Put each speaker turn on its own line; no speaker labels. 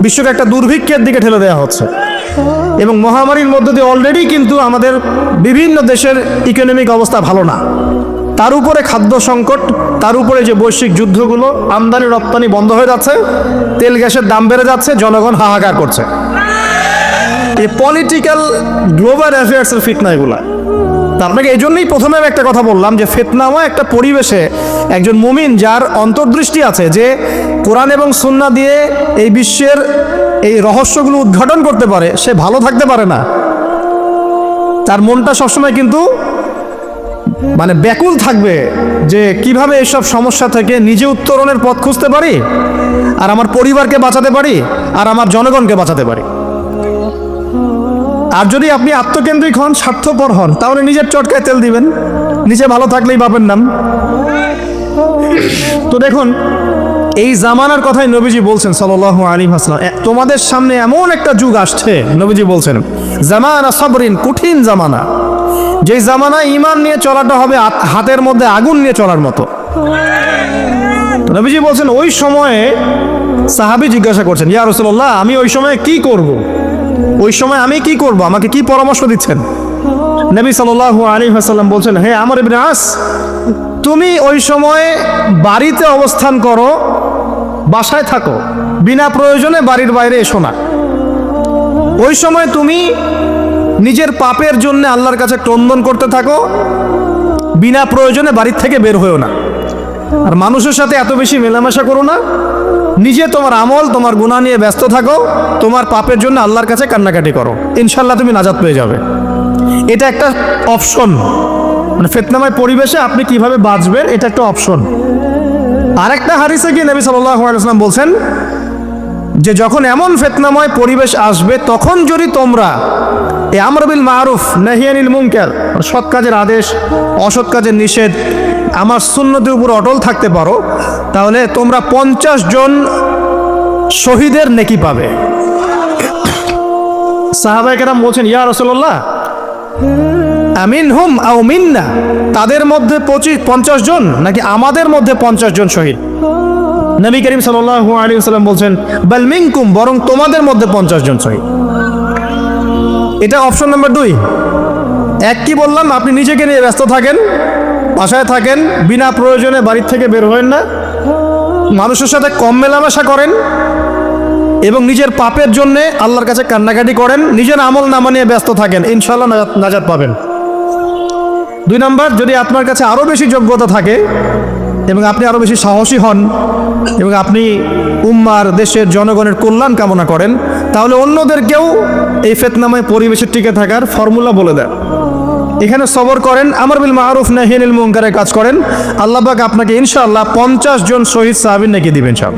বিশ্বকে একটা দুর্ভিক্ষের দিকে ঠেলে দেওয়া হচ্ছে। এবং মহামারীর মধ্য দিয়ে অলরেডি কিন্তু আমাদের বিভিন্ন দেশের ইকোনমিক অবস্থা ভালো না। তার উপরে খাদ্য সংকট, তার উপরে যে বৈশ্বিক যুদ্ধগুলো, আমদানি, রপ্তানি বন্ধ হয়ে যাচ্ছে, তেল, গ্যাসের দাম বেড়ে যাচ্ছে, জনগণ হাহাকার করছে। এই পলিটিক্যাল গ্লোবাল অ্যাফেয়ার্সের ফিটনা এগুলা। আপনাকে এই জন্যই প্রথমে আমি একটা কথা বললাম যে ফেতনাময় একটা পরিবেশে একজন মুমিন যার অন্তর্দৃষ্টি আছে যে কোরআন এবং সুন্না দিয়ে এই বিশ্বের এই রহস্যগুলো উদ্ঘাটন করতে পারে, সে ভালো থাকতে পারে না। তার মনটা সবসময় কিন্তু মানে ব্যাকুল থাকবে যে কীভাবে এসব সমস্যা থেকে নিজে উত্তরণের পথ খুঁজতে পারি, আর আমার পরিবারকে বাঁচাতে পারি, আর আমার জনগণকে বাঁচাতে পারি। আর যদি আপনি আত্মকেন্দ্রিক হন, স্বার্থপর হন, তাহলে নিজের চটকায় তেল দিবেন। নিজে ভালো থাকলেই বাপের নাম। তো দেখুন, এই জামানার কথাই নবীজি বলছেন সাল আলী হাসলাম তোমাদের সামনে এমন একটা যুগ আসছে, নবীজি বলছেন, জামানা সবরিন, কঠিন জামানা। যে জামানা ইমান নিয়ে চলাটা হবে হাতের মধ্যে আগুন নিয়ে চলার মতো। নবীজি বলছেন, ওই সময়ে সাহাবি জিজ্ঞাসা করছেন, ইয়া রসুল্লাহ আমি ওই সময় কি করব। ওই সময় আমি কি করব? আমাকে কি পরামর্শ দিচ্ছেন? নবী সাল আলী হাসাল্লাম বলছেন, হে আমার ইবনে আস, তুমি ওই সময় বাড়িতে অবস্থান করো, বাসায় থাকো, বিনা প্রয়োজনে বাড়ির বাইরে এসো না। ওই সময় তুমি নিজের পাপের জন্য আল্লাহর কাছে ক্রন্দন করতে থাকো, বিনা প্রয়োজনে বাড়ির থেকে বের হয়েও না। আর মানুষের সাথে এত বেশি মেলামেশা করো না। নিজে তোমার আমল, তোমার গুণা নিয়ে ব্যস্ত থাকো, তোমার পাপের জন্য আল্লাহর কাছে কান্নাকাটি করো। ইনশাল্লাহ তুমি নাজাত পেয়ে যাবে। এটা একটা অপশন। মানে ফেতনাময় পরিবেশে আপনি কীভাবে বাঁচবেন, এটা একটা অপশন। আরেকটা হারিসে গিয়ে নবী সাল্লাম বলছেন যে, যখন এমন ফেতনাময় পরিবেশ আসবে, তখন যদি তোমরা এ আমরবিল মারুফ, নাহিয়ানিল মুনকার, সৎ কাজের আদেশ, অসৎ কাজের নিষেধ আমার সুন্নতির উপর অটল থাকতে পারো, তাহলে তোমরা পঞ্চাশ জন শহীদের নেকি পাবে। সাহাবাইকেরাম বলছেন, ইয়া রসল্লাহ আমিন হুম আও মিন্না, তাদের মধ্যে পঁচিশ, পঞ্চাশ জন নাকি আমাদের মধ্যে পঞ্চাশ জন শহীদ? নবী করিম সাল্লাল্লাহু আলাইহি সাল্লাম বলছেন, বাল মিনকুম, বরং তোমাদের মধ্যে পঞ্চাশ জন শহীদ। এটা অপশন নাম্বার দুই। এক কি বললাম, আপনি নিজেকে নিয়ে ব্যস্ত থাকেন বাসায় থাকেন, বিনা প্রয়োজনে বাড়ির থেকে বের হবেন না। মানুষের সাথে কম মেলামেশা করেন এবং নিজের পাপের জন্য আল্লাহর কাছে কান্নাকাটি করেন, নিজের আমল নামা নিয়ে ব্যস্ত থাকেন। ইনশাল্লাহ নাজাত- পাবেন। দুই নাম্বার, যদি আপনার কাছে আরও বেশি যোগ্যতা থাকে এবং আপনি আরও বেশি সাহসী হন এবং আপনি উম্মার, দেশের জনগণের কল্যাণ কামনা করেন, তাহলে অন্যদেরকেও এই ফেতনাময় পরিবেশে টিকে থাকার ফর্মুলা বলে দেন। এখানে সবর করেন, আমার বিল মারুফ নাহিনুল মুঙ্কারের কাজ করেন। আল্লাহবাক আপনাকে ইনশাআল্লাহ পঞ্চাশ জন শহীদ সাহাবিন নাকি দিবেন সব